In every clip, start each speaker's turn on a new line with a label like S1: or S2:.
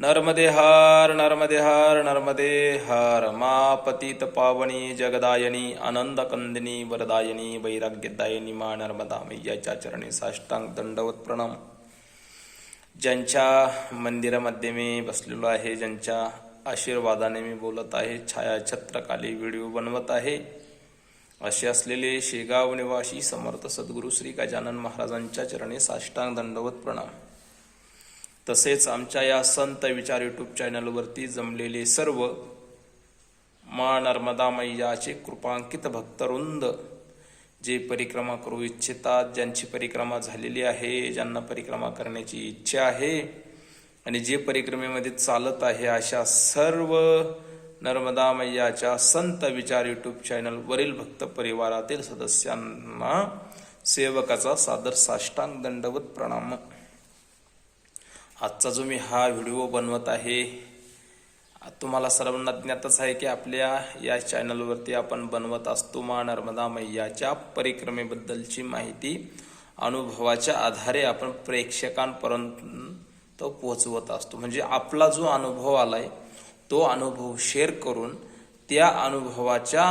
S1: नर्मदे हर नर्मदे हर नर्मदे हर मा पतित पावनी जगदायनी आनंद कंदिनी वरदायनी वैराग्यदायनी मा नर्मदा। मैयाच्या चरणी साष्टांग दंडवत प्रणाम ज्यांच्या मंदिरामध्ये मी बसलेलो आहे ज्यांच्या आशीर्वादाने मी बोलत आहे छायाछत्रकाली व्हिडिओ बनवत आहे असे असलेले शेगाव निवासी समर्थ सद्गुरू श्री गजानन महाराजांच्या चरणी साष्टांग दंडवत प्रणाम तसेच आमच्या या संत विचार यूट्यूब चॅनलवरती जमलेले सर्व मा नर्मदा मैयाचे कृपांकित भक्तरुंद जे परिक्रमा करू इच्छितात ज्यांची परिक्रमा झालेली आहे ज्यांना परिक्रमा करण्याची इच्छा आहे आणि जे परिक्रमेमध्ये चालत आहे अशा सर्व नर्मदा मैयाच्या संत विचार यूट्यूब चॅनलवरील भक्त परिवारातील सदस्यांना सेवकाचा सादर साष्टांग दंडवत प्रणाम. आजचा जो मी हा व्हिडिओ बनवत आहे तुम्हाला सर्वांना ज्ञातच आहे की आपल्या या चॅनलवरती आपण बनवत असतो मा नर्मदा मैयाच्या परिक्रमेबद्दलची माहिती. अनुभवाच्या आधारे आपण प्रेक्षकांपर्यंत पोहोचवत असतो. म्हणजे आपला जो अनुभव आलाय तो अनुभव शेअर करून त्या अनुभवाच्या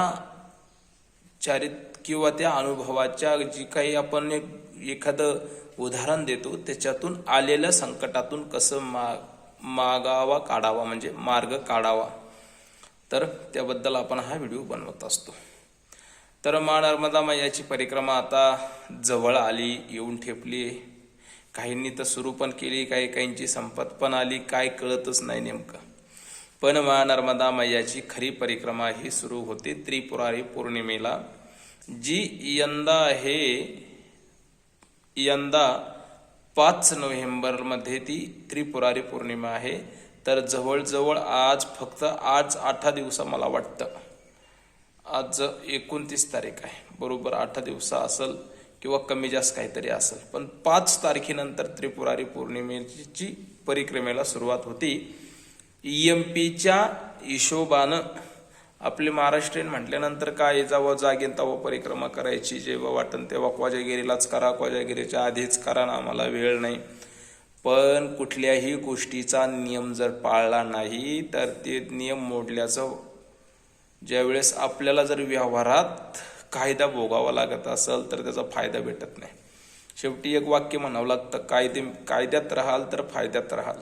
S1: चारित किंवा त्या अनुभवाच्या जी काही आपण एखादं उदाहरण देतो. त्याच्यातून आलेल्या संकटातून कसं मा मागावा काढावा म्हणजे मार्ग काढावा. तर त्याबद्दल आपण हा व्हिडिओ बनवत असतो. तर मा नर्मदा मैयाची परिक्रमा आता जवळ आली येऊन ठेपली. काहींनी तर सुरू पण केली काही काहींची संपत पण आली काय कळतच नाही नेमकं. पण मा नर्मदा मैयाची खरी परिक्रमा ही सुरू होते त्रिपुरारी पौर्णिमेला. जी यंदा आहे यंदा पाच नोव्हेंबरमध्ये ती त्रिपुरारी पौर्णिमा आहे. तर जवळजवळ आज फक्त आज आठ दिवसा मला वाटतं. आज एकोणतीस तारीख आहे. बरोबर आठ दिवसा असेल किंवा कमी जास्त काहीतरी असेल. पण पाच तारखेनंतर त्रिपुरारी पौर्णिमेची परिक्रमेला सुरुवात होती. एम पीच्या हिशोबानं आपले महाराष्ट्रीयन म्हटल्यानंतर काय जावं जागेन तेव्हा परिक्रमा करायची जेव्हा वाटन तेव्हा कोजागिरीलाच करा कोजागिरीच्या आधीच करा ना आम्हाला वेळ नाही. पण कुठल्याही गोष्टीचा नियम जर पाळला नाही तर ते नियम मोडल्याचं ज्यावेळेस आपल्याला जर व्यवहारात कायदा भोगावा लागत असेल तर त्याचा फायदा भेटत नाही. शेवटी एक वाक्य म्हणावं लागतं कायदे कायद्यात राहाल तर फायद्यात राहाल.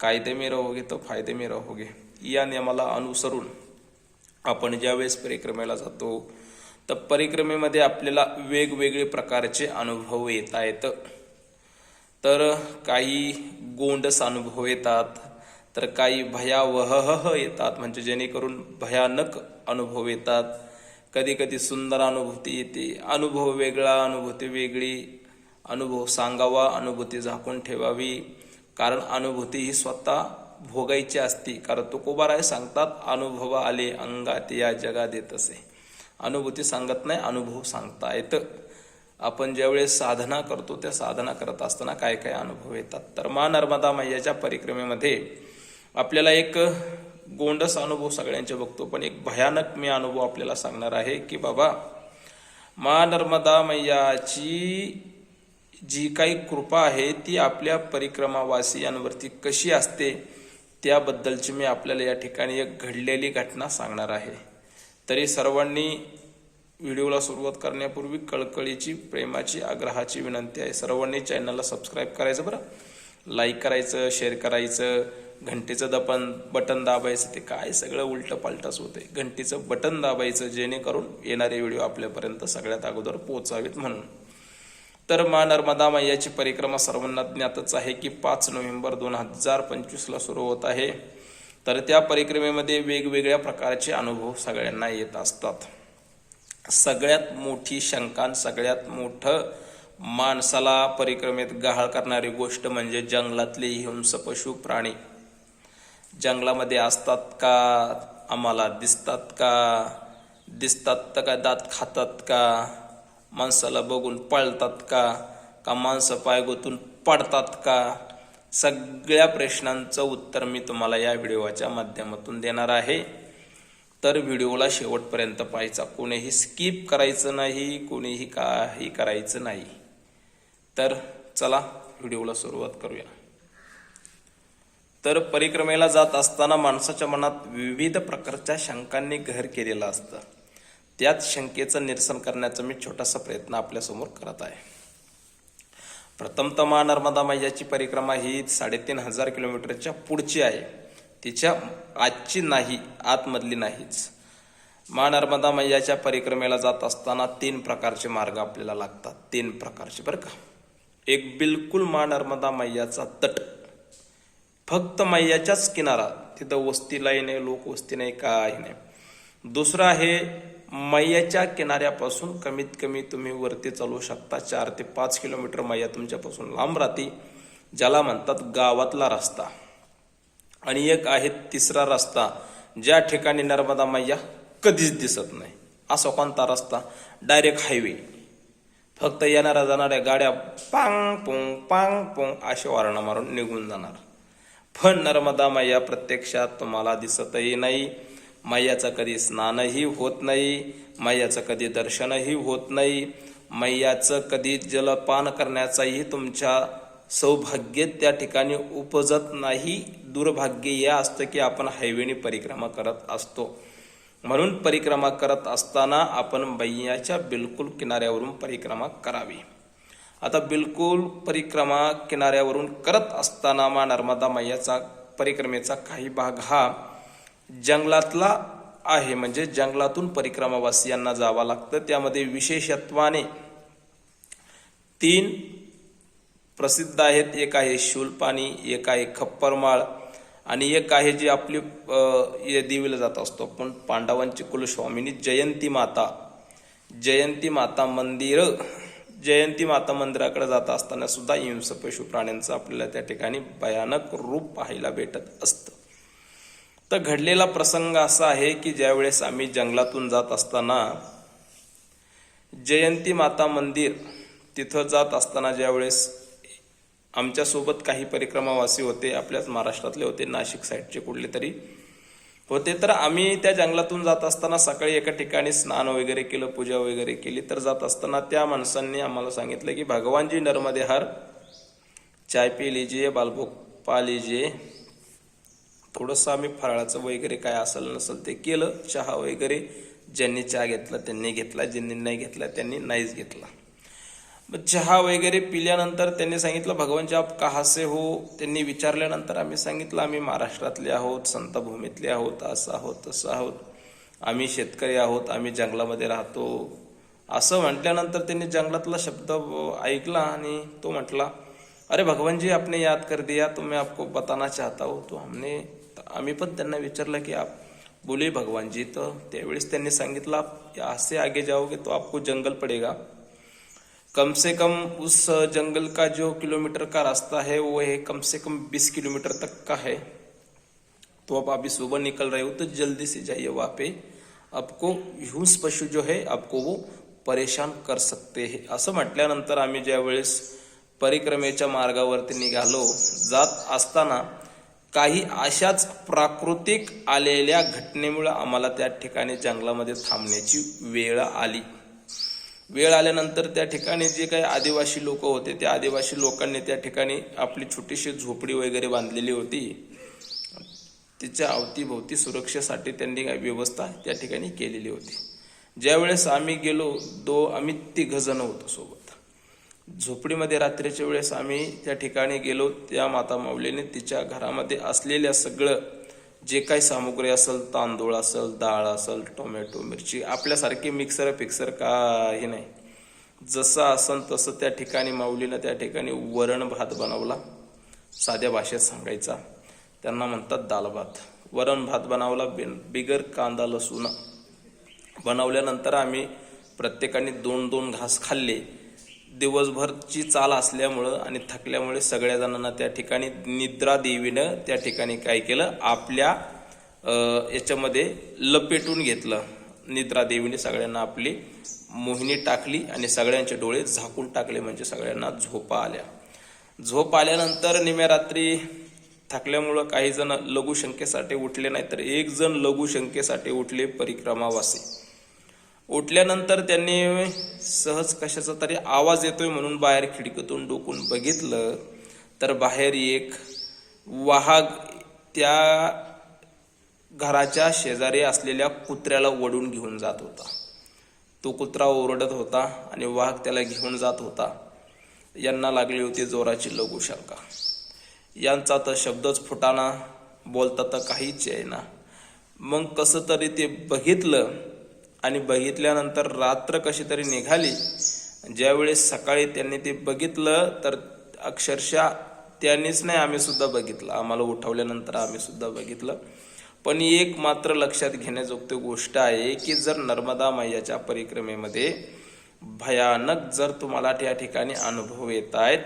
S1: कायदे मी रहोगे तर फायदे मी रहोगे या नियमाला अनुसरून आपण ज्यावेळेस परिक्रमेला जातो तर परिक्रमेमध्ये आपल्याला वेगवेगळे प्रकारचे अनुभव येत आहेत. तर काही गोंडस अनुभव येतात तर काही भयावह येतात म्हणजे जेणेकरून भयानक अनुभव येतात. कधी कधी सुंदर अनुभूती येते अनुभव वेगळा अनुभूती वेगळी अनुभव सांगावा अनुभूती झाकून ठेवावी. कारण अनुभूती ही स्वतः भोगायची असती. कारण तुकोबाराय सांगतात अनुभव आले अंगात या जगा देत असे. अनुभूती सांगत नाही अनुभव सांगता येतं. आपण ज्यावेळेस साधना करतो त्या साधना करत असताना काय काय अनुभव येतात? तर मा नर्मदा मैयाच्या परिक्रमेमध्ये आपल्याला एक गोंडस अनुभव सगळ्यांचे बघतो पण एक भयानक मी अनुभव आपल्याला सांगणार आहे की बाबा मा नर्मदा मैयाची जी काही कृपा आहे ती आपल्या परिक्रमावासियांवरती कशी असते? त्याबद्दलची मी आपल्याला या ठिकाणी एक घडलेली घटना सांगणार आहे. तरी सर्वांनी व्हिडिओला सुरुवात करण्यापूर्वी कळकळीची प्रेमाची आग्रहाची विनंती आहे. सर्वांनी चॅनलला सबस्क्राईब करायचं बरं. लाईक करायचं शेअर करायचं घंटीचं दपन बटन दाबायचं ते काय सगळं उलटं पालटंच होते घंटीचं बटन दाबायचं जेणेकरून येणारे व्हिडिओ आपल्यापर्यंत सगळ्यात अगोदर पोचावेत म्हणून. तर मा नर्मदा मैयाची परिक्रमा सर्वांना ज्ञातच आहे की पाच नोव्हेंबर दोन हजार पंचवीसला सुरू होत आहे. तर त्या परिक्रमेमध्ये वेगवेगळ्या प्रकारचे अनुभव सगळ्यांना येत असतात. सगळ्यात मोठी शंका सगळ्यात मोठं माणसाला परिक्रमेत गहाळ करणारी गोष्ट म्हणजे जंगलातले हिंस पशु प्राणी. जंगलामध्ये असतात का? आम्हाला दिसतात का? दिसतात तर काय दात खातात का? माणसाला बघून पळतात का? का माणसं पायगोतून पडतात का? सगळ्या प्रश्नांचं उत्तर मी तुम्हाला या व्हिडिओच्या माध्यमातून देणार आहे. तर व्हिडिओला शेवटपर्यंत पाहायचा. कोणीही स्किप करायचं नाही कोणीही काही करायचं नाही. तर चला व्हिडिओला सुरुवात करूया. तर परिक्रमेला जात असताना माणसाच्या मनात विविध प्रकारच्या शंकांनी घर केलेलं असतं. त्याच शंकेचं निरसन करण्याचा मी छोटासा प्रयत्न आपल्यासमोर करत आहे. प्रथमतः मा नर्मदा मैयाची परिक्रमा ही साडेतीन हजार किलोमीटरच्या पुढची आहे. तिच्या आजची नाही आतमधली नाहीच. मा नर्मदा मैयाच्या परिक्रमेला जात असताना तीन प्रकारचे मार्ग आपल्याला लागतात. तीन प्रकारचे बरं का? एक बिलकुल मा नर्मदा मैयाचा तट. फक्त मैयाच्याच किनारा. तिथं वस्तीलाही नाही लोक वस्ती नाही काही नाही. दुसरं आहे मैयाच्या किनाऱ्यापासून कमीत कमी तुम्ही वरती चालू शकता. चार ते पाच किलोमीटर मैया तुमच्यापासून लांब राहते ज्याला म्हणतात गावातला रस्ता. आणि एक आहे तिसरा रस्ता ज्या ठिकाणी नर्मदा मैया कधीच दिसत नाही. असा कोणता रस्ता? डायरेक्ट हायवे फक्त येणाऱ्या जाणाऱ्या गाड्या पांग पोंग पांग पोंग असे वारणा मारून निघून जाणार. पण नर्मदा मैया प्रत्यक्षात तुम्हाला दिसतही नाही. मैयाचं कधी स्नानही होत नाही मैयाचं कधी दर्शनही होत नाही मैयाचं कधी जलपान करण्याचाही तुमच्या सौभाग्य त्या ठिकाणी उपजत नाही. दुर्भाग्य हे असतं की आपण हायवेने परिक्रमा करत असतो. म्हणून परिक्रमा करत असताना आपण मैयाच्या बिलकुल किनाऱ्यावरून परिक्रमा करावी. आता बिलकुल परिक्रमा किनाऱ्यावरून करत असताना मा नर्मदा मैयाचा परिक्रमेचा काही भाग हा जंगलातला आहे म्हणजे जंगलातून परिक्रमावासियांना जावं लागतं. त्यामध्ये विशेषत्वाने तीन प्रसिद्ध आहेत. एक आहे शूलपाणी एक आहे खप्परमाळ. आणि एक आहे जी आपली देवीला जात असतो पण पांडवांची कुलस्वामिनी जयंती माता. जयंती माता मंदिर जयंती माता मंदिराकडे जात असताना सुद्धा हिंस पशु प्राण्यांचं आपल्याला त्या ठिकाणी भयानक रूप पाहायला भेटत असतं. तर घडलेला प्रसंग असा आहे की ज्यावेळेस आम्ही जंगलातून जात असताना जयंती माता मंदिर तिथं जात असताना ज्यावेळेस आमच्यासोबत काही परिक्रमावासी होते आपल्याच महाराष्ट्रातले होते नाशिक साईडचे कुठले तरी होते तर आम्ही त्या जंगलातून जात असताना सकाळी एका ठिकाणी स्नान वगैरे केलं पूजा वगैरे केली तर जात असताना त्या माणसांनी आम्हाला सांगितलं की भगवानजी नर्मदे हर चाय पी लिजिये बालभोग पा लिजिये थोडंसं आम्ही फराळाचं वगैरे काय असेल नसेल ते केलं चहा वगैरे ज्यांनी चहा घेतला त्यांनी घेतला ज्यांनी नाही घेतला त्यांनी नाहीच घेतला. मग चहा वगैरे पिल्यानंतर त्यांनी सांगितलं भगवानजी आप कहासे हो? त्यांनी विचारल्यानंतर आम्ही सांगितलं आम्ही महाराष्ट्रातले आहोत संतभूमीतले आहोत असं आहोत तसं आहोत. आम्ही शेतकरी आहोत आम्ही जंगलामध्ये राहतो. असं म्हटल्यानंतर त्यांनी जंगलातला शब्द ऐकला आणि तो म्हटला अरे भगवान जी आपने याद कर दिया तो मैं आपको बताना चाहता हूँ तो हमने आम्ही पण त्यांना विचारलं की आप बोले भगवानजी तर त्यावेळेस त्यांनी सांगितलं आप असे आगे जाओगे तो आपको जंगल पड़ेगा. कम से कम उस जंगल का जो किलोमीटर का रास्ता है वो है कम से कम 20 किलोमीटर तक का है। तो आप अभी सुबह निकल रहे हो तो जल्दी से जाइए वहाँ पे। आपको हिंस पशु जो है आपको वो परेशान कर सकते हैं। असं म्हटल्यानंतर आम्ही ज्यावेळेस परिक्रमेच्या मार्गावरती निघालो जात असताना काही अशाच प्राकृतिक आलेल्या घटनेमुळं आम्हाला त्या ठिकाणी जंगलामध्ये थांबण्याची वेळ आली. वेळ आल्यानंतर त्या ठिकाणी जे काही आदिवासी लोक होते त्या आदिवासी लोकांनी त्या ठिकाणी आपली छोटीशी झोपडी वगैरे बांधलेली होती. तिच्या अवतीभोवती सुरक्षेसाठी त्यांनी काही व्यवस्था त्या ठिकाणी केलेली होती. ज्यावेळेस आम्ही गेलो दो आम्ही तिघजण होतो सोबत. झोपडीमध्ये रात्रीच्या वेळेस आम्ही त्या ठिकाणी गेलो त्या माता माऊलीने तिच्या घरामध्ये असलेल्या सगळं जे काही सामुग्री असेल तांदूळ असेल डाळ असेल टोमॅटो मिरची आपल्यासारखी मिक्सर फिक्सर काही नाही. जसं असेल तसं त्या ठिकाणी माऊलीनं त्या ठिकाणी वरण भात बनवला साध्या भाषेत सांगायचा. त्यांना म्हणतात दाल भात. वरण भात बनवला बिन बिगर कांदा लसूण बनवल्यानंतर आम्ही प्रत्येकाने दोन दोन घास खाल्ले. दिवसभरची चाल असल्यामुळं आणि थकल्यामुळे सगळ्या जणांना त्या ठिकाणी निद्रा देवीनं त्या ठिकाणी काय केलं आपल्या याच्यामध्ये लपेटून घेतलं. निद्रा देवीने सगळ्यांना आपली मोहिनी टाकली आणि सगळ्यांचे डोळे झाकून टाकले म्हणजे सगळ्यांना झोपा आल्या. झोप आल्यानंतर निम्या रात्री थकल्यामुळं काही जण लघुशंकेसाठी उठले नाही तर एक जण लघुशंकेसाठी उठले परिक्रमावासी उठल्यानंतर त्यांनी सहज कशाचा तरी आवाज येतोय म्हणून बाहेर खिडकीतून डोकून बघितलं तर बाहेर एक वाघ त्या घराच्या शेजारी असलेल्या कुत्र्याला वडून घेऊन जात होता. तो कुत्रा ओरडत होता आणि वाघ त्याला घेऊन जात होता. यांना लागली होती जोराची लघुशंका. यांचा तर शब्दच फुटाना बोलता तर काहीच येईना. मग कसं तरी ते बघितलं आणि बघितल्यानंतर रात्र कशी तरी निघाली. ज्यावेळेस सकाळी त्यांनी ते बघितलं तर अक्षरशः त्यांनीच नाही आम्ही सुद्धा बघितलं. आम्हाला उठवल्यानंतर आम्ही सुद्धा बघितलं. पण एक मात्र लक्षात घेण्याजोगती गोष्ट आहे की जर नर्मदा मैयाच्या परिक्रमेमध्ये भयानक जर तुम्हाला त्या ठिकाणी अनुभव येत आहेत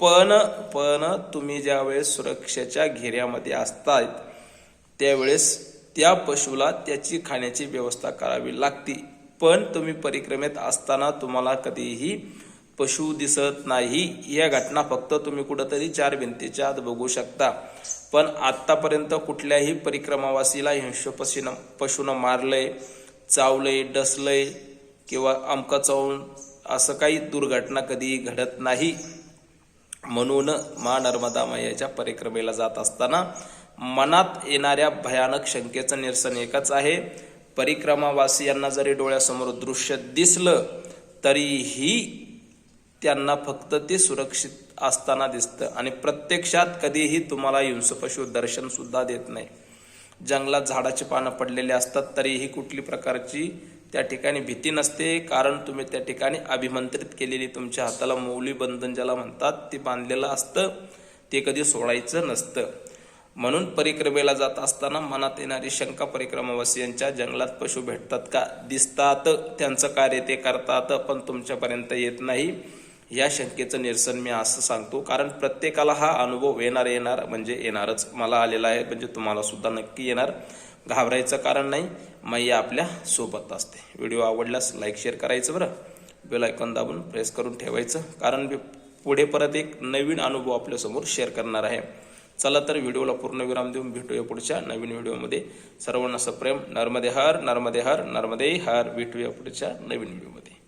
S1: पण पण तुम्ही ज्यावेळेस सुरक्षेच्या घेऱ्यामध्ये असतायत त्यावेळेस त्या पशुला त्याची खाण्याची व्यवस्था करावी लागते. पण तुम्ही परिक्रमेत असताना तुम्हाला कधीही पशु दिसत नाही. या घटना फक्त तुम्ही कुठंतरी चार भिंतीच्या आत बघू शकता. पण आत्तापर्यंत कुठल्याही परिक्रमावासीला हिंस्र पशीनं पशुनं मारलंय चावलंय डसलंय किंवा अमका चावून असं काही दुर्घटना कधीही घडत नाही. म्हणून मा नर्मदा मैयाच्या परिक्रमेला जात असताना मनात येणाऱ्या भयानक शंकेचं निरसन एकच आहे. परिक्रमावासियांना जरी डोळ्यासमोर दृश्य दिसलं तरीही त्यांना फक्त ते सुरक्षित असताना दिसतं. आणि प्रत्यक्षात कधीही तुम्हाला हिंसपशु दर्शन सुद्धा देत नाही. जंगलात झाडाची पानं पडलेली असतात तरीही कुठली प्रकारची त्या ठिकाणी भीती नसते. कारण तुम्ही त्या ठिकाणी अभिमंत्रित केलेली तुमच्या हाताला मौली बंधन ज्याला म्हणतात ते बांधलेलं असतं. ते कधी सोडायचं नसतं. म्हणून परिक्रमेला जात असताना मनात येणारी शंका परिक्रमावासियांच्या जंगलात पशु भेटतात का? दिसतात. त्यांचं कार्य ते करतात पण तुमच्यापर्यंत येत नाही. या शंकेचं निरसन मी असं सांगतो कारण प्रत्येकाला हा अनुभव येणार येणार म्हणजे येणारच. मला आलेला आहे म्हणजे तुम्हाला सुद्धा नक्की येणार. घाबरायचं कारण नाही मैया आपल्यासोबत असते. व्हिडिओ आवडल्यास लाईक शेअर करायचं बरं. बेल आयकॉन दाबून प्रेस करून ठेवायचं कारण मी पुढे परत एक नवीन अनुभव आपल्यासमोर शेअर करणार आहे. चला तर व्हिडिओला पूर्ण विराम देऊन भेटूया पुढच्या नवीन व्हिडिओमध्ये. सर्वांना सप्रेम. नर्मदे हर नर्मदे हर नर्मदे हर. भेटूया पुढच्या नवीन व्हिडिओमध्ये.